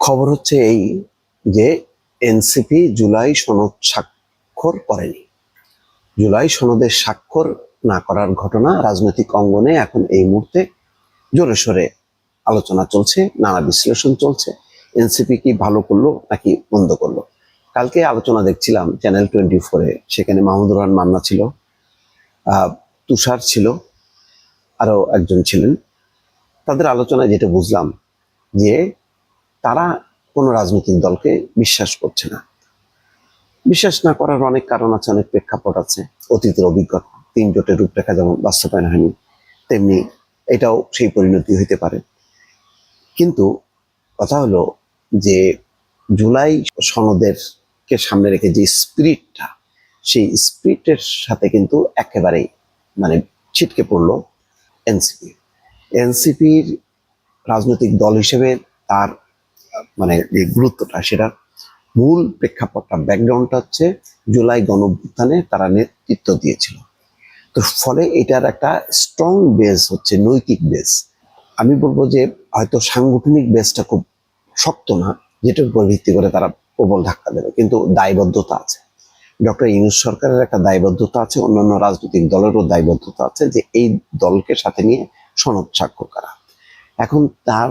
খবর হচ্ছে এই যে এনসিপি জুলাই সনদ স্বাক্ষর করেনি। জুলাই সনদের স্বাক্ষর না করার ঘটনা রাজনৈতিক অঙ্গনে এখন এই মুহূর্তে জোরে সোরে আলোচনা চলছে, নানা বিশ্লেষণ চলছে। এনসিপি কি ভালো করল নাকি মন্দ করল? কালকে আলোচনা দেখছিলাম চ্যানেল টোয়েন্টি ফোরে সেখানে মাহমুদুর রহমান মান্না ছিল তুষার ছিল, আরও একজন ছিলেন। তাদের আলোচনায় যেটা বুঝলাম যে তারা কোনো রাজনৈতিক দলকে বিশ্বাস করছে না। বিশ্বাস না করার অনেক কারণ আছে, অনেক প্রেক্ষাপট আছে। অতীতের অভিজ্ঞতা, তিন জোটের রূপরেখা যেমন বাস্তবায়ন হয়নি, তেমনি এটাও সেই পরিণতি হইতে পারে। কিন্তু কথা হলো যে জুলাই সনদের কে সামনে রেখে যে স্পিরিটটা, সেই স্পিরিটের সাথে কিন্তু একেবারেই মানে ছিটকে পড়ল এনসিপি। এনসিপির রাজনৈতিক দল হিসেবে তার মানে যে গুরুত্বটা সেটা মূল প্রেক্ষাপটটা, ব্যাকগ্রাউন্ডটা হচ্ছে জুলাই গণঅভ্যুত্থানে তারা নেতৃত্ব দিয়েছিল। তো ফলে এটার একটা স্ট্রং বেস হচ্ছে, নৈতিক বেস আমি বলব যে হয়তো সাংগঠনিক বেসটা খুব শক্ত না, যেটার উপর ভিত্তি করে তারা প্রবল ধাক্কা দেবে, কিন্তু দায়বদ্ধতা আছে। ডক্টর ইউনুস সরকারের একটা দায়বদ্ধতা আছে, অন্যান্য রাজনৈতিক দলেরও দায়বদ্ধতা আছে যে এই দলকে সাথে নিয়ে সনদ স্বাক্ষর করা। এখন তার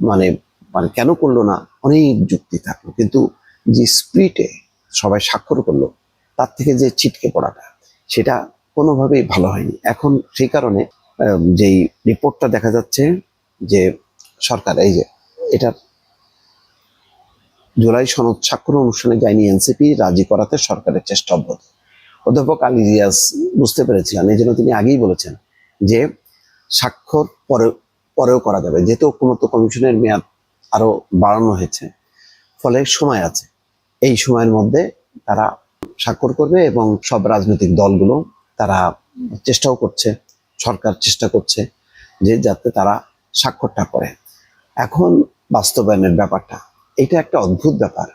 মানে মানে কেন করল না? অনেক যুক্তি থাকল। কিন্তু যে স্প্রিটে সবাই স্বাক্ষর করল, তার থেকে যে ছিটকে পড়াটা, সেটা কোনোভাবেই ভালো হয়নি। এখন সেই কারণে যেই রিপোর্টটা দেখা যাচ্ছে যে সরকার, এই যে এটার জুলাই সনদ স্বাক্ষর অনুষ্ঠানে যায়নি এনসিপি রাজি করাতে সরকারের চেষ্টা অব্যাহত। অধ্যাপক আলী রিয়াজ বুঝতে পেরেছিলেন, এই জন্য তিনি আগেই বলেছেন যে স্বাক্ষর পরে, পরেও করা যাবে। যেহেতু ঐক্যমত্য কমিশনের মেয়াদ আরও বাড়ানো হয়েছে। ফলে সময় আছে। এই সময়ের মধ্যে তারা স্বাক্ষর করবে এবং সব রাজনৈতিক দলগুলো তারা চেষ্টাও করছে, সরকার চেষ্টা করছে যে যাতে তারা স্বাক্ষরটা করে। এখন বাস্তবায়নের ব্যাপারটা, এটা একটা অদ্ভুত ব্যাপার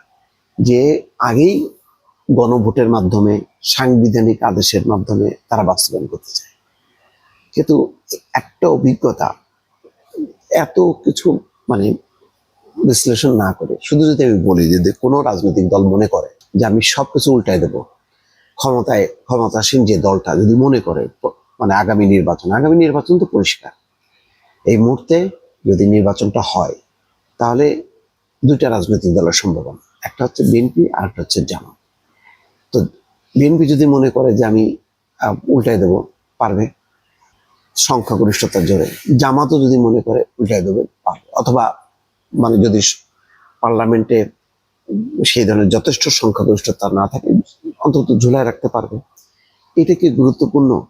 যে আগেই গণভোটের মাধ্যমে, সাংবিধানিক আদেশের মাধ্যমে তারা বাস্তবায়ন করতে চায়। কিন্তু একটা অভিজ্ঞতা, এত কিছু মানে বিশ্লেষণ না করে শুধু যদি আমি বলি যে কোনো রাজনৈতিক দল মনে করে যে আমি সবকিছু উল্টায় দেব ক্ষমতায় ক্ষমতাসীন যে দলটা যদি মনে করে মানে আগামী নির্বাচন আগামী নির্বাচন তো পরিষ্কার। এই মুহূর্তে যদি নির্বাচনটা হয় তাহলে দুইটা রাজনৈতিক দলের সম্ভাবনা একটা হচ্ছে বিএনপি আর একটা হচ্ছে জামাত। তো বিএনপি যদি মনে করে যে আমি আহ, উল্টায় দেব পারবে। সংখ্যাগরিষ্ঠতার জোরে। জামাতও যদি মনে করে উল্টায় দেবে পারবে। অথবা মানে যদি পার্লামেন্টে সেই ধরনের যথেষ্ট সংখ্যাগরিষ্ঠতা না থাকে, অন্তত ঝুলায় রাখতে পারবে। এটা কি গুরুত্বপূর্ণ?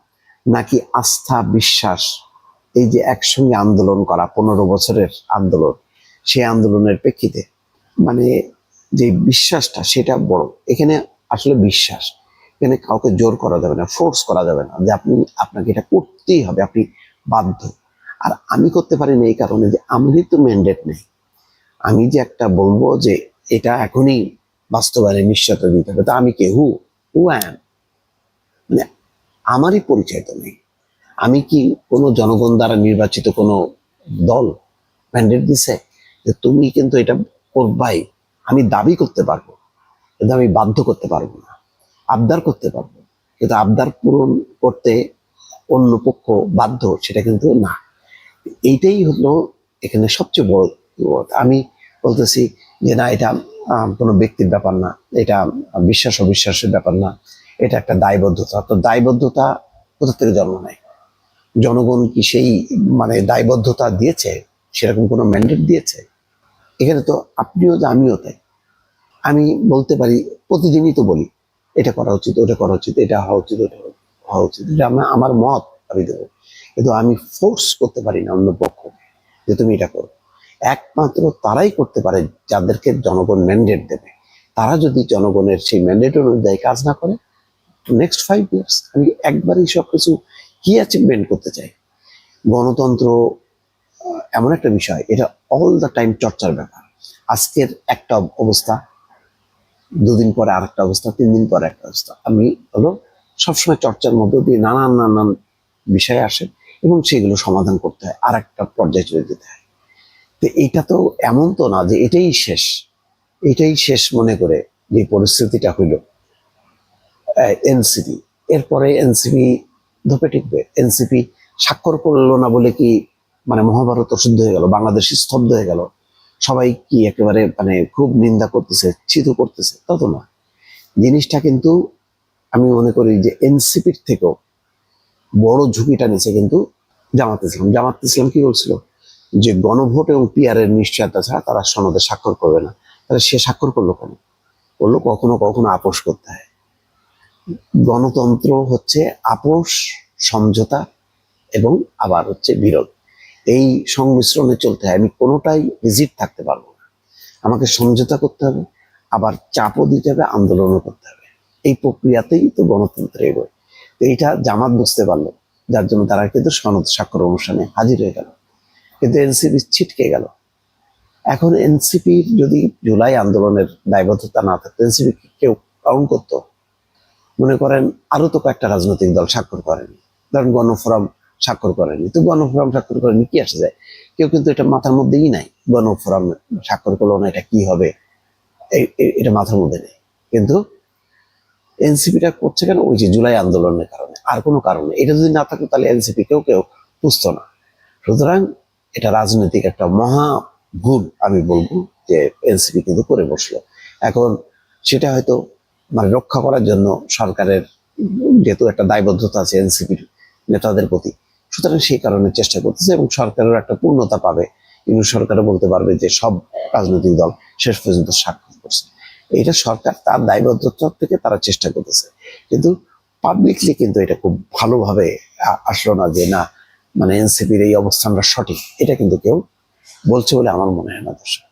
নাকি আস্থা, বিশ্বাস, এই যে একসঙ্গে আন্দোলন করা, পনেরো বছরের আন্দোলন, সেই আন্দোলনের প্রেক্ষিতে? মানে যে বিশ্বাসটা, সেটা বড়। এখানে আসলে বিশ্বাস। এখানে কাউকে জোর করা যাবে না ফোর্স করা যাবে না যে আপনি, আপনাকে এটা করতেই হবে, আপনি বাধ্য। আর আমি করতে পারি না এই কারণে যে আমারই তো ম্যান্ডেট নেই। আমি যে একটা বলব যে এটা এখনই বাস্তবায়নের নিশ্চয়তা দিতে হবে। তা আমি কে? হু হু অ্যাম মানে আমারই পরিচয় তো নেই। আমি কি কোনো জনগণ দ্বারা নির্বাচিত কোনো দল ম্যান্ডেট দিছে? যে তুমি কিন্তু এটা করবাই। আমি দাবি করতে পারব, কিন্তু আমি বাধ্য করতে পারব না। আবদার করতে পারব, কিন্তু আবদার পূরণ করতে অন্য পক্ষ বাধ্য, সেটা কিন্তু না। এইটাই হলো এখানে সবচেয়ে বড় বিপদ। আমি বলতেছি যে, না, এটা কোনো ব্যক্তির ব্যাপার না। এটা বিশ্বাস অবিশ্বাসের ব্যাপার না। এটা একটা দায়বদ্ধতা। তো দায়বদ্ধতা কোথা থেকে জন্ম নেয়? জনগণ কি সেই মানে দায়বদ্ধতা দিয়েছে? সেরকম কোনো ম্যান্ডেট দিয়েছে? এখানে তো আপনিও যে, আমিও তাই। আমি বলতে পারি, প্রতিদিনই তো বলি, এটা করা উচিত, ওটা করা উচিত, এটা হওয়া উচিত, ওটা হওয়া উচিত। এটা আমার মত আমি দেবো। কিন্তু আমি ফোর্স করতে পারি না অন্য পক্ষ যে, তুমি এটা করো। একমাত্র তারাই করতে পারে যাদেরকে জনগণ ম্যান্ডেট দেবে। তারা যদি জনগণের সেই ম্যান্ডেট অনুযায়ী কাজ না করে নেক্সট ফাইভ ইয়ার্স আমি একবারই সব কিছু কি অ্যাচিভমেন্ট করতে চাই। গণতন্ত্র এমন একটা বিষয়, এটা অল দ্য টাইম চর্চার ব্যাপার। আজকের একটা অবস্থা, দুদিন পরে আরেকটা অবস্থা তিন দিন পরে একটা অবস্থা। আমি হলো সবসময় চর্চার মধ্য দিয়ে নানান নানান বিষয় আসে এবং সেগুলো সমাধান করতে হয় আর একটা পর্যায়ে চলে যেতে হয়। তো এইটা তো এমন তো না যে এটাই শেষ। এটাই শেষ মনে করে যে পরিস্থিতিটা হইল। এনসিপি। এরপরে এনসিপি ধোপে টিকবে। এনসিপি স্বাক্ষর করল না বলে কি মানে মহাভারত অশুদ্ধ হয়ে গেল? বাংলাদেশ স্তব্ধ হয়ে গেল? সবাই কি একেবারে মানে খুব নিন্দা করতেছে চিতু করতেছে? তা তো না জিনিসটা কিন্তু আমি মনে করি যে এনসিপির থেকেও বড় ঝুঁকিটা নিচ্ছে কিন্তু জামাত ইসলাম। জামাত ইসলাম কি বলছিল? যে গণভোট এবং পিয়ারের নিশ্চয়তা ছাড়া তারা সনদে স্বাক্ষর করবে না। তাহলে সে স্বাক্ষর করল কেন? করল কখনো কখনো আপোষ করতে হয়। গণতন্ত্র হচ্ছে আপোষ, সমঝোতা এবং আবার হচ্ছে বিরোধ। এই সংমিশ্রণে চলতে হয়। আমি কোনোটাই রিজিট থাকতে পারব না। আমাকে সমঝোতা করতে হবে, আবার চাপও দিতে হবে, আন্দোলনও করতে হবে। এই প্রক্রিয়াতেই তো গণতন্ত্র এগোয়। এইটা জামাত বুঝতে পারল। যার জন্য তারা কিন্তু সনদ স্বাক্ষর অনুষ্ঠানে হাজির হয়ে গেল। কিন্তু এনসিপি ছিটকে গেল। এখন এনসিপির যদি জুলাই আন্দোলনের দায়বদ্ধতা না থাকতো, এনসিপি কেউ কাউন্ট করতো? মনে করেন আরও তো কয়েকটা রাজনৈতিক দল স্বাক্ষর করেনি। ধরেন গণফোরাম স্বাক্ষর করেনি। তো গণফোরাম স্বাক্ষর করেনি, কি আসে যায়? কেউ কিন্তু এটা মাথার মধ্যেই নাই। গণফোরাম স্বাক্ষর করল না, এটা কি হবে? এটা মাথার মধ্যে নেই। কিন্তু এনসিপিটা করছে কেন? ওই যে জুলাই আন্দোলনের কারণে। আর কোনো কারণে এটা যদি না থাকতো, তাহলে এনসিপি কেউ কেউ বুঝতো না। সুতরাং এটা রাজনৈতিক একটা মহা ভুল আমি বলব যে এনসিপি কিন্তু করে বসল। এখন সেটা হয়তো মানে রক্ষা করার জন্য সরকারের যেহেতু একটা দায়বদ্ধতা আছে এনসিপির নেতাদের প্রতি, সুতরাং সেই কারণে চেষ্টা করতেছে এবং সরকারের একটা পূর্ণতা পাবে। কিন্তু সরকারও বলতে পারবে যে সব রাজনৈতিক দল শেষ পর্যন্ত স্বাক্ষর করছে। এটা সরকার তার দায়বদ্ধতা থেকে তারা চেষ্টা করতেছে। কিন্তু পাবলিকলি কিন্তু এটা খুব ভালোভাবে আসলো না যে না মানে এনসিপির এই অবস্থানটা সঠিক, এটা কিন্তু কেউ বলছে বলে আমার মনে হয় না দর্শক